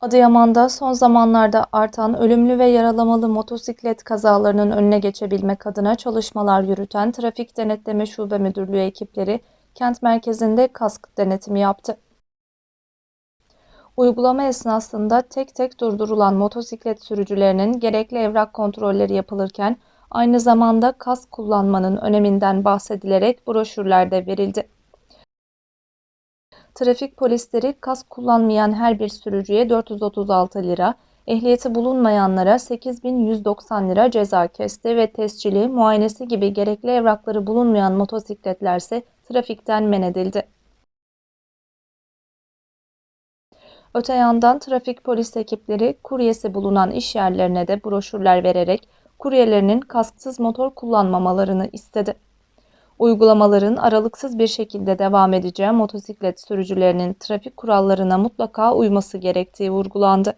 Adıyaman'da son zamanlarda artan ölümlü ve yaralamalı motosiklet kazalarının önüne geçebilmek adına çalışmalar yürüten Trafik Denetleme Şube Müdürlüğü ekipleri kent merkezinde kask denetimi yaptı. Uygulama esnasında tek tek durdurulan motosiklet sürücülerinin gerekli evrak kontrolleri yapılırken aynı zamanda kask kullanmanın öneminden bahsedilerek broşürlerde verildi. Trafik polisleri kask kullanmayan her bir sürücüye 436 lira, ehliyeti bulunmayanlara 8190 lira ceza kesti ve tescili, muayenesi gibi gerekli evrakları bulunmayan motosikletlerse trafikten men edildi. Öte yandan trafik polis ekipleri kuryesi bulunan iş yerlerine de broşürler vererek kuryelerinin kasksız motor kullanmamalarını istedi. Uygulamaların aralıksız bir şekilde devam edeceği motosiklet sürücülerinin trafik kurallarına mutlaka uyması gerektiği vurgulandı.